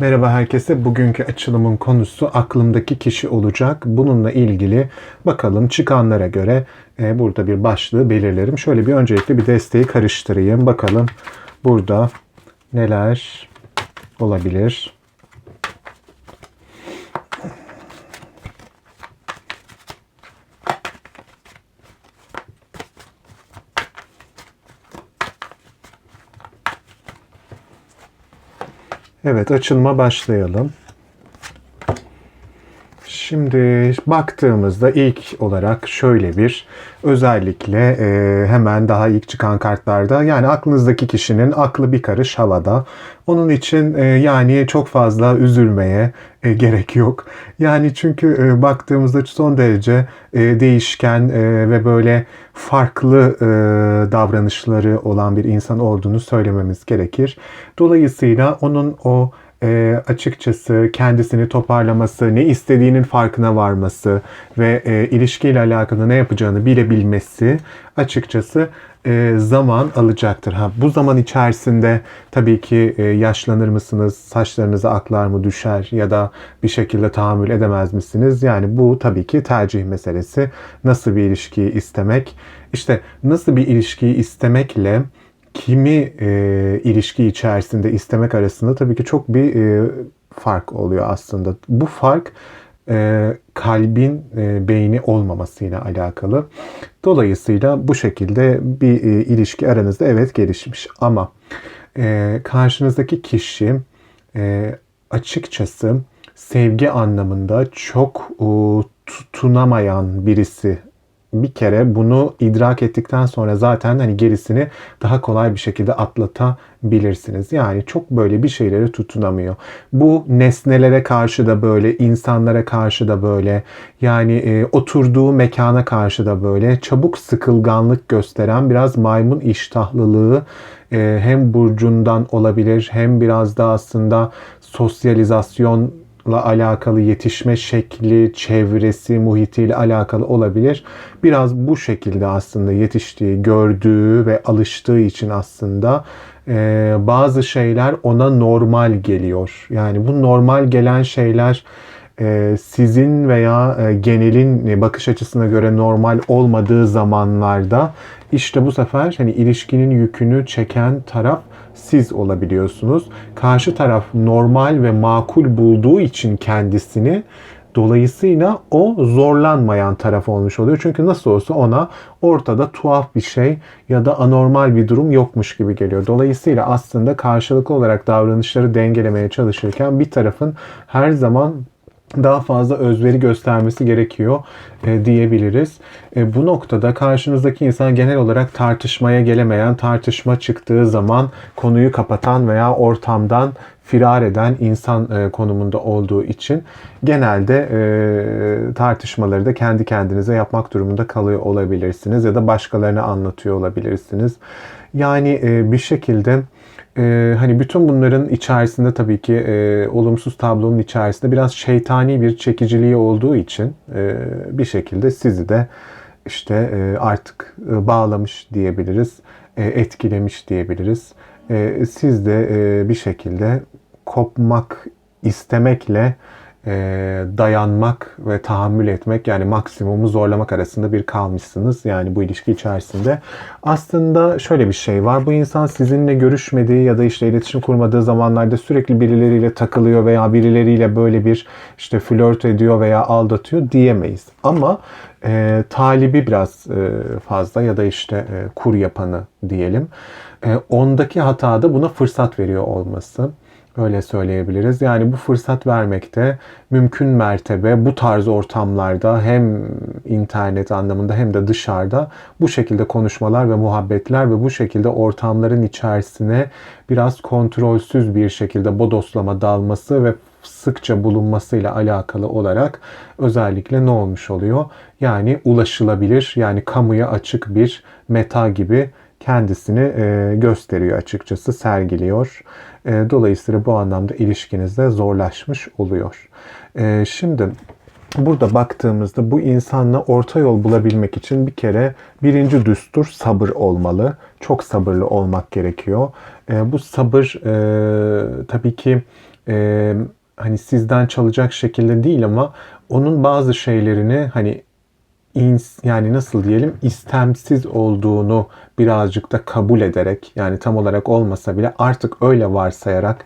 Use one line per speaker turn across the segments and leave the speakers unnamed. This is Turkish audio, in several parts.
Merhaba herkese. Bugünkü açılımın konusu aklımdaki kişi olacak. Bununla ilgili bakalım çıkanlara göre e, burada bir başlığı belirlerim. Şöyle bir öncelikle bir desteği karıştırayım. Bakalım burada neler olabilir. Evet açılma başlayalım. Şimdi baktığımızda ilk olarak şöyle bir özellikle e, hemen daha ilk çıkan kartlarda yani aklınızdaki kişinin aklı bir karış havada. Onun için e, yani çok fazla üzülmeye e, gerek yok. Yani çünkü e, baktığımızda son derece e, değişken e, ve böyle farklı e, davranışları olan bir insan olduğunu söylememiz gerekir. Dolayısıyla onun o e, açıkçası kendisini toparlaması, ne istediğinin farkına varması ve e, ilişkiyle alakalı ne yapacağını bilebilmesi açıkçası e, zaman alacaktır. Ha, bu zaman içerisinde tabii ki e, yaşlanır mısınız, saçlarınıza aklar mı düşer ya da bir şekilde tahammül edemez misiniz? Yani bu tabii ki tercih meselesi. Nasıl bir ilişkiyi istemek? İşte nasıl bir ilişkiyi istemekle kimi e, ilişki içerisinde istemek arasında tabii ki çok bir e, fark oluyor aslında. Bu fark e, kalbin e, beyni olmamasıyla alakalı. Dolayısıyla bu şekilde bir e, ilişki aranızda evet gelişmiş ama e, karşınızdaki kişi e, açıkçası sevgi anlamında çok e, tutunamayan birisi bir kere bunu idrak ettikten sonra zaten hani gerisini daha kolay bir şekilde atlatabilirsiniz. Yani çok böyle bir şeylere tutunamıyor. Bu nesnelere karşı da böyle, insanlara karşı da böyle, yani e, oturduğu mekana karşı da böyle çabuk sıkılganlık gösteren biraz maymun iştahlılığı e, hem burcundan olabilir hem biraz da aslında sosyalizasyon alakalı yetişme şekli, çevresi, muhitiyle alakalı olabilir. Biraz bu şekilde aslında yetiştiği, gördüğü ve alıştığı için aslında e, bazı şeyler ona normal geliyor. Yani bu normal gelen şeyler e, sizin veya e, genelin bakış açısına göre normal olmadığı zamanlarda işte bu sefer hani ilişkinin yükünü çeken taraf siz olabiliyorsunuz. Karşı taraf normal ve makul bulduğu için kendisini Dolayısıyla o zorlanmayan taraf olmuş oluyor. Çünkü nasıl olsa ona ortada tuhaf bir şey ya da anormal bir durum yokmuş gibi geliyor. Dolayısıyla aslında karşılıklı olarak davranışları dengelemeye çalışırken bir tarafın her zaman daha fazla özveri göstermesi gerekiyor e, diyebiliriz. E, bu noktada karşınızdaki insan genel olarak tartışmaya gelemeyen, tartışma çıktığı zaman konuyu kapatan veya ortamdan firar eden insan e, konumunda olduğu için genelde e, tartışmaları da kendi kendinize yapmak durumunda kalıyor olabilirsiniz ya da başkalarına anlatıyor olabilirsiniz. Yani e, bir şekilde e, hani bütün bunların içerisinde tabii ki e, olumsuz tablonun içerisinde biraz şeytani bir çekiciliği olduğu için e, bir şekilde sizi de işte e, artık e, bağlamış diyebiliriz, etkilemiş diyebiliriz. E, siz de e, bir şekilde kopmak istemekle e, dayanmak ve tahammül etmek yani maksimumu zorlamak arasında bir kalmışsınız yani bu ilişki içerisinde. Aslında şöyle bir şey var. Bu insan sizinle görüşmediği ya da işte iletişim kurmadığı zamanlarda sürekli birileriyle takılıyor veya birileriyle böyle bir işte flört ediyor veya aldatıyor diyemeyiz. Ama e, talibi biraz e, fazla ya da işte e, kur yapanı diyelim. E, ondaki hatada buna fırsat veriyor olması. Öyle söyleyebiliriz. Yani bu fırsat vermekte mümkün mertebe bu tarz ortamlarda hem internet anlamında hem de dışarıda bu şekilde konuşmalar ve muhabbetler ve bu şekilde ortamların içerisine biraz kontrolsüz bir şekilde bodoslama dalması ve sıkça bulunmasıyla alakalı olarak özellikle ne olmuş oluyor? Yani ulaşılabilir yani kamuya açık bir meta gibi kendisini e, gösteriyor açıkçası, sergiliyor. E, dolayısıyla bu anlamda ilişkiniz de zorlaşmış oluyor. E, şimdi burada baktığımızda bu insanla orta yol bulabilmek için bir kere birinci düstur sabır olmalı. Çok sabırlı olmak gerekiyor. Bu sabır tabii ki hani sizden çalacak şekilde değil ama onun bazı şeylerini hani yani nasıl diyelim istemsiz olduğunu birazcık da kabul ederek yani tam olarak olmasa bile artık öyle varsayarak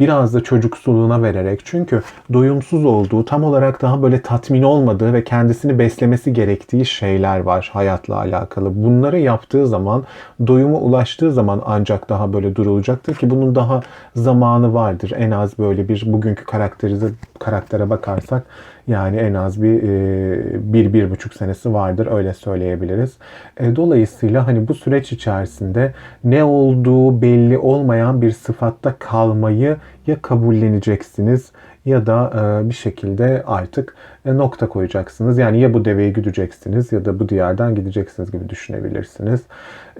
biraz da çocuksuluğuna vererek çünkü doyumsuz olduğu tam olarak daha böyle tatmin olmadığı ve kendisini beslemesi gerektiği şeyler var hayatla alakalı. Bunları yaptığı zaman doyuma ulaştığı zaman ancak daha böyle durulacaktır ki bunun daha zamanı vardır. En az böyle bir bugünkü karakterize, karaktere bakarsak yani en az bir, e, bir, bir buçuk senesi vardır öyle söyleyebiliriz. E, Dolayısıyla hani bu süreç içerisinde ne olduğu belli olmayan bir sıfatta kalmayı ya kabulleneceksiniz ya da e, bir şekilde artık e, nokta koyacaksınız. Yani ya bu deveyi güdeceksiniz ya da bu diyardan gideceksiniz gibi düşünebilirsiniz.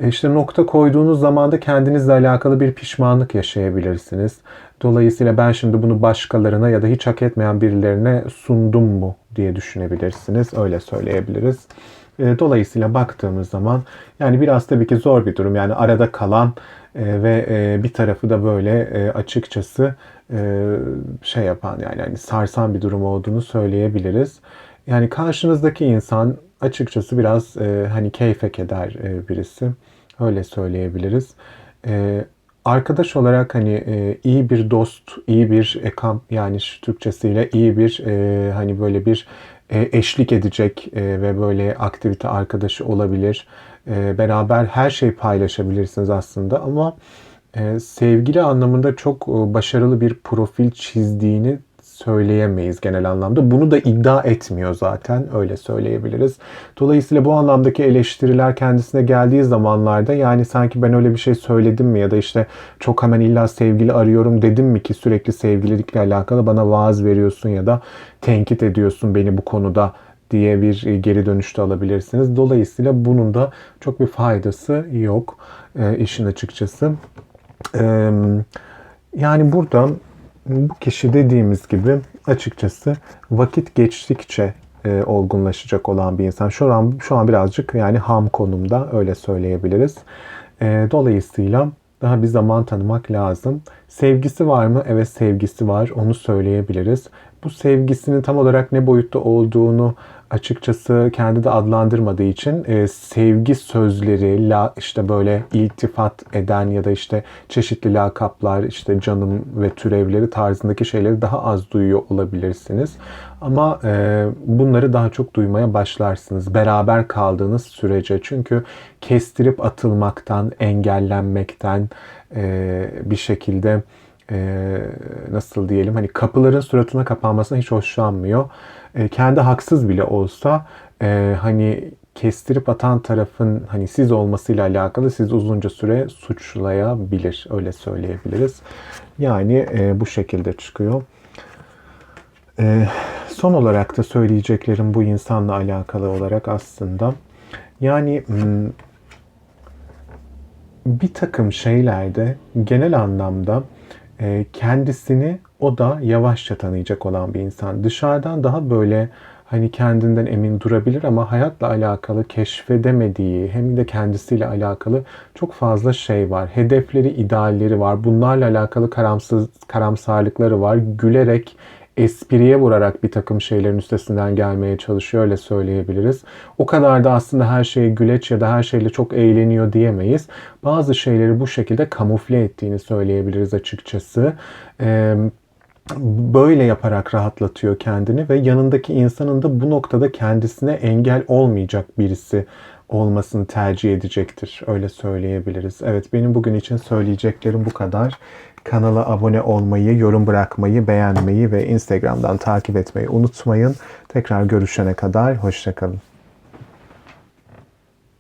E, işte nokta koyduğunuz zaman da kendinizle alakalı bir pişmanlık yaşayabilirsiniz. Dolayısıyla ben şimdi bunu başkalarına ya da hiç hak etmeyen birilerine sundum mu diye düşünebilirsiniz. Öyle söyleyebiliriz. E, Dolayısıyla baktığımız zaman yani biraz tabii ki zor bir durum. Yani arada kalan e, ve e, bir tarafı da böyle e, açıkçası e, şey yapan yani hani sarsan bir durum olduğunu söyleyebiliriz. Yani karşınızdaki insan açıkçası biraz e, hani keyfek eder e, birisi. Öyle söyleyebiliriz. E, arkadaş olarak hani e, iyi bir dost, iyi bir ekam yani şu Türkçesiyle iyi bir e, hani böyle bir e, eşlik edecek e, ve böyle aktivite arkadaşı olabilir. E, beraber her şeyi paylaşabilirsiniz aslında ama e, sevgili anlamında çok e, başarılı bir profil çizdiğini söyleyemeyiz genel anlamda. Bunu da iddia etmiyor zaten öyle söyleyebiliriz. Dolayısıyla bu anlamdaki eleştiriler kendisine geldiği zamanlarda yani sanki ben öyle bir şey söyledim mi ya da işte çok hemen illa sevgili arıyorum dedim mi ki sürekli sevgililikle alakalı bana vaaz veriyorsun ya da tenkit ediyorsun beni bu konuda diye bir e, geri dönüşte alabilirsiniz. Dolayısıyla bunun da çok bir faydası yok e, işin açıkçası. E, yani burada bu kişi dediğimiz gibi açıkçası vakit geçtikçe e, olgunlaşacak olan bir insan. Şu an şu an birazcık yani ham konumda öyle söyleyebiliriz. E, dolayısıyla daha bir zaman tanımak lazım. Sevgisi var mı? Evet sevgisi var. Onu söyleyebiliriz. Bu sevgisinin tam olarak ne boyutta olduğunu açıkçası kendi de adlandırmadığı için e, sevgi sözleri, la, işte böyle iltifat eden ya da işte çeşitli lakaplar, işte canım ve türevleri tarzındaki şeyleri daha az duyuyor olabilirsiniz. Ama e, bunları daha çok duymaya başlarsınız beraber kaldığınız sürece. Çünkü kestirip atılmaktan, engellenmekten e, bir şekilde e, nasıl diyelim hani kapıların suratına kapanmasına hiç hoşlanmıyor. E, kendi haksız bile olsa e, hani kestirip atan tarafın hani siz olmasıyla alakalı siz uzunca süre suçlayabilir. Öyle söyleyebiliriz. Yani e, bu şekilde çıkıyor. E, son olarak da söyleyeceklerim bu insanla alakalı olarak aslında yani hmm, bir takım şeylerde genel anlamda kendisini o da yavaşça tanıyacak olan bir insan. Dışarıdan daha böyle hani kendinden emin durabilir ama hayatla alakalı keşfedemediği hem de kendisiyle alakalı çok fazla şey var. Hedefleri, idealleri var. Bunlarla alakalı karamsız, karamsarlıkları var. Gülerek espriye vurarak bir takım şeylerin üstesinden gelmeye çalışıyor öyle söyleyebiliriz. O kadar da aslında her şeye güleç ya da her şeyle çok eğleniyor diyemeyiz. Bazı şeyleri bu şekilde kamufle ettiğini söyleyebiliriz açıkçası. Ee, böyle yaparak rahatlatıyor kendini ve yanındaki insanın da bu noktada kendisine engel olmayacak birisi olmasını tercih edecektir. Öyle söyleyebiliriz. Evet benim bugün için söyleyeceklerim bu kadar. Kanala abone olmayı, yorum bırakmayı, beğenmeyi ve Instagram'dan takip etmeyi unutmayın. Tekrar görüşene kadar hoşçakalın.